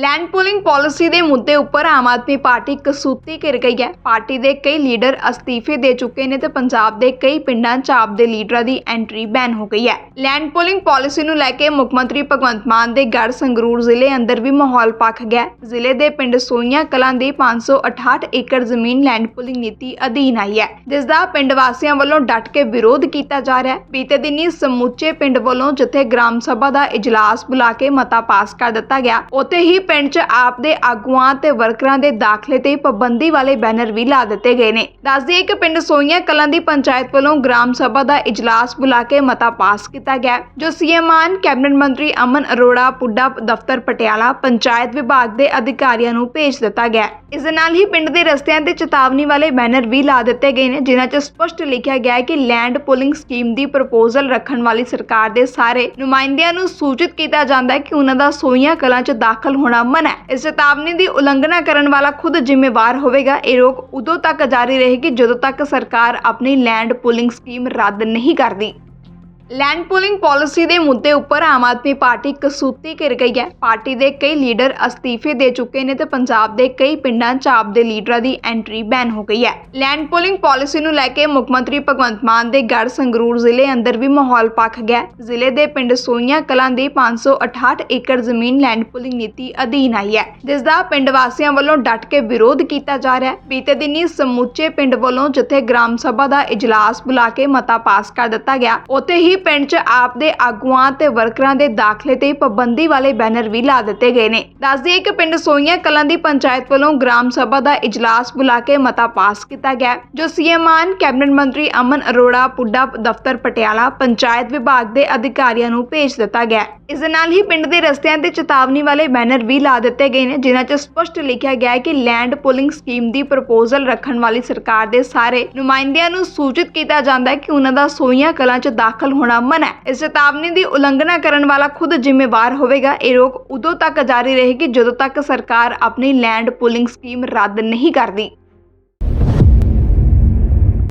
Land pooling policy ਦੇ ਮੁੱਦੇ ਉੱਪਰ ਆਮ ਆਦਮੀ ਪਾਰਟੀ ਕਸੂਤੀ ਘਿਰ ਗਈ ਹੈ। ਪਾਰਟੀ ਦੇ ਕਈ ਲੀਡਰ ਅਸਤੀਫੇ ਦੇ ਚੁੱਕੇ ਨੇ ਤੇ ਪੰਜਾਬ ਦੇ ਕਈ ਪਿੰਡਾਂ 'ਚ ਆਪ ਦੇ ਲੀਡਰਾਂ ਦੀ ਐਂਟਰੀ ਬੈਨ ਹੋ ਗਈ ਹੈ। ਲੈਂਡ ਪੂਲਿੰਗ ਪਾਲਿਸੀ ਨੂੰ ਲੈ ਕੇ ਮੁੱਖ ਮੰਤਰੀ ਭਗਵੰਤ ਮਾਨ ਦੇ ਗੜ ਸੰਗਰੂਰ ਜ਼ਿਲ੍ਹੇ ਅੰਦਰ ਵੀ ਮਾਹੌਲ ਪੱਕ ਗਿਆ ਜ਼ਿਲ੍ਹੇ ਦੇ ਪਿੰਡ ਸੋਈਆਂ ਕਲਾਂ ਦੀ 568 ਏਕੜ ਜ਼ਮੀਨ ਲੈਂਡ ਪੂਲਿੰਗ ਨੀਤੀ ਅਧੀਨ ਆਈ ਹੈ, ਜਿਸ ਦਾ ਪਿੰਡ ਵਾਸੀਆਂ ਵੱਲੋਂ ਡਟ ਕੇ ਵਿਰੋਧ ਕੀਤਾ ਜਾ ਰਿਹਾ ਹੈ। ਬੀਤੇ ਦਿਨੀ ਸਮੁੱਚੇ ਪਿੰਡ ਵੱਲੋਂ ਜਿੱਥੇ ਗ੍ਰਾਮ ਸਭਾ ਦਾ ਇਜਲਾਸ ਬੁਲਾ ਕੇ ਮਤਾ ਪਾਸ ਕਰ ਦਿੱਤਾ ਗਿਆ, ਉੱਥੇ ਹੀ ਪਿੰਡ 'ਚ ਆਪ ਦੇ ਆਗੂਆਂ ਤੇ ਵਰਕਰਾਂ ਦੇ ਦਾਖਲੇ ਤੇ ਪਾਬੰਦੀ ਵਾਲੇ ਬੈਨਰ ਵੀ ਲਾ ਦਿੱਤੇ ਗਏ ਨੇ। ਦੱਸ ਦਈਏ ਕਿ ਪਿੰਡ ਸੋਈਆਂ ਕਲਾਂ ਦੀ ਪੰਚਾਇਤ ਵੱਲੋਂ ਗ੍ਰਾਮ ਸਭਾ ਦਾ ਇਜਲਾਸ ਬੁਲਾ ਕੇ ਮਤਾ ਪਾਸ ਕੀਤਾ ਗਿਆ ਜੋ ਸੀਐਮ ਕੈਬਨਿਟ ਮੰਤਰੀ ਅਮਨ ਅਰੋੜਾ, ਪੁੱਡਾ ਦਫ਼ਤਰ ਪਟਿਆਲਾ, ਪੰਚਾਇਤ ਵਿਭਾਗ ਦੇ ਅਧਿਕਾਰੀਆਂ ਨੂੰ ਭੇਜ ਦਿੱਤਾ ਗਿਆ ਇਸ ਦੇ ਨਾਲ ਹੀ ਪਿੰਡ ਦੇ ਰਸਤਿਆਂ ਤੇ ਚੇਤਾਵਨੀ ਵਾਲੇ ਬੈਨਰ ਵੀ ਲਾ ਦਿੱਤੇ ਗਏ ਨੇ, ਜਿਨ੍ਹਾਂ 'ਚ ਸਪਸ਼ਟ ਲਿਖਿਆ ਗਿਆ ਹੈ ਕਿ ਲੈਂਡ ਪੂਲਿੰਗ ਸਕੀਮ ਦੀ ਪ੍ਰਪੋਜ਼ਲ ਰੱਖਣ ਵਾਲੀ ਸਰਕਾਰ ਦੇ ਸਾਰੇ ਨੁਮਾਇੰਦਿਆਂ ਨੂੰ ਸੂਚਿਤ ਕੀਤਾ ਜਾਂਦਾ ਹੈ ਕਿ ਉਹਨਾਂ ਦਾ ਸੋਈਆਂ ਕਲਾਂ 'ਚ ਦਾਖਲ ਹੋਣਾ ਮਨ੍ਹਾ ਹੈ ਇਸ ਚੇਤਾਵਨੀ ਦੀ ਉਲੰਘਣਾ ਕਰਨ ਵਾਲਾ ਖੁਦ ਜ਼ਿੰਮੇਵਾਰ ਹੋਵੇਗਾ। ਇਹ ਰੋਕ ਉਦੋਂ ਤੱਕ ਜਾਰੀ ਰਹੇਗੀ ਜਦੋਂ ਤੱਕ ਸਰਕਾਰ ਆਪਣੀ ਲੈਂਡ ਪੂਲਿੰਗ ਸਕੀਮ ਰੱਦ ਨਹੀਂ ਕਰਦੀ। ਲੈਂਡ ਪੂਲਿੰਗ ਪਾਲਿਸੀ ਦੇ ਮੁੱਦੇ ਉੱਪਰ ਆਮ ਆਦਮੀ ਪਾਰਟੀ ਕਸੂਤੀ ਘਿਰ ਗਈ ਹੈ। ਪਾਰਟੀ ਦੇ ਕਈ ਲੀਡਰ ਅਸਤੀਫੇ ਦੇ ਚੁੱਕੇ ਨੇ ਤੇ ਪੰਜਾਬ ਦੇ ਕਈ ਪਿੰਡਾਂ 'ਚ ਆਪ ਦੇ ਲੀਡਰਾਂ ਦੀ ਐਂਟਰੀ ਬੈਨ ਹੋ ਗਈ ਹੈ। ਲੈਂਡ ਪੂਲਿੰਗ ਪਾਲਿਸੀ ਨੂੰ ਲੈ ਕੇ ਮੁੱਖ ਮੰਤਰੀ ਭਗਵੰਤ ਮਾਨ ਦੇ ਗੜ ਸੰਗਰੂਰ ਜ਼ਿਲ੍ਹੇ ਅੰਦਰ ਵੀ ਮਾਹੌਲ ਪੱਕ ਗਿਆ ਜ਼ਿਲ੍ਹੇ ਦੇ ਪਿੰਡ ਸੋਈਆਂ ਕਲਾਂ ਦੀ 568 ਏਕੜ ਜ਼ਮੀਨ ਲੈਂਡ ਪੂਲਿੰਗ ਨੀਤੀ ਅਧੀਨ ਆਈ ਹੈ। ਜਿਸ ਦਾ ਪਿੰਡ ਵਾਸੀਆਂ ਵੱਲੋਂ ਡਟ ਕੇ ਵਿਰੋਧ ਕੀਤਾ ਜਾ ਰਿਹਾ ਹੈ। ਬੀਤੇ ਦਿਨੀ ਸਮੁੱਚੇ ਪਿੰਡ ਵੱਲੋਂ ਜਿੱਥੇ ਗ੍ਰਾਮ ਸਭਾ ਦਾ ਇਜਲਾਸ ਬੁਲਾ ਕੇ ਮਤਾ ਪਾਸ ਕਰ ਦਿੱਤਾ ਗਿਆ, ਉੱਥੇ ਹੀ ਪਿੰਡ 'ਚ ਆਪ ਦੇ ਆਗੂਆਂ ਤੇ ਵਰਕਰਾਂ ਦੇ ਦਾਖਲੇ ਤੇ ਪਾਬੰਦੀ ਵਾਲੇ ਬੈਨਰ ਵੀ ਲਾ ਦਿੱਤੇ ਗਏ ਨੇ। ਦੱਸ ਕਿ ਪਿੰਡ ਸੋਈਆਂ ਕਲਾਂ ਦੀ ਪੰਚਾਇਤ ਵੱਲੋਂ ਗ੍ਰਾਮ ਸਭਾ ਦਾ ਇਜਲਾਸ ਬੁਲਾ ਕੇ ਮਤਾ ਪਾਸ ਕੀਤਾ ਗਿਆ। ਹੈ, ਜੋ ਸੀਐਮ ਮਾਨ ਕੈਬਨਿਟ ਮੰਤਰੀ ਅਮਨ ਅਰੋੜਾ ਪੁੱਡਾ ਦਫ਼ਤਰ ਪਟਿਆਲਾ ਪੰਚਾਇਤ ਵਿਭਾਗ ਦੇ ਅਧਿਕਾਰੀਆਂ ਨੂੰ ਭੇਜ ਦਿੱਤਾ ਗਿਆ। ਇਸ ਦੇ ਨਾਲ ਹੀ ਪਿੰਡ ਦੇ ਰਸਤਿਆਂ ਤੇ ਚੇਤਾਵਨੀ ਵਾਲੇ ਬੈਨਰ ਵੀ ਲਾ ਦਿੱਤੇ ਗਏ ਨੇ, ਜਿਨ੍ਹਾਂ 'ਚ ਸਪਸ਼ਟ ਲਿਖਿਆ ਗਿਆ ਹੈ ਕਿ ਲੈਂਡ ਪੂਲਿੰਗ ਸਕੀਮ ਦੀ ਪ੍ਰਪੋਜ਼ਲ ਰੱਖਣ ਵਾਲੀ ਸਰਕਾਰ ਦੇ ਸਾਰੇ ਨੁਮਾਇੰਦਿਆਂ ਨੂੰ ਸੂਚਿਤ ਕੀਤਾ ਜਾਂਦਾ ਹੈ ਕਿ ਉਹਨਾਂ ਦਾ ਸੋਈਆਂ ਕਲਾਂ 'ਚ ਦਾਖਲ ਹੋਣਾ ਮਨ੍ਹਾ ਹੈ। ਇਸ ਚੇਤਾਵਨੀ ਦੀ ਉਲੰਘਣਾ ਕਰਨ ਵਾਲਾ ਖੁਦ ਜ਼ਿੰਮੇਵਾਰ ਹੋਵੇਗਾ। ਇਹ ਰੋਕ ਉਦੋਂ ਤੱਕ ਜਾਰੀ ਰਹੇਗੀ ਜਦੋਂ ਤੱਕ ਸਰਕਾਰ ਆਪਣੀ ਲੈਂਡ ਪੂਲਿੰਗ ਸਕੀਮ ਰੱਦ ਨਹੀਂ ਕਰਦੀ।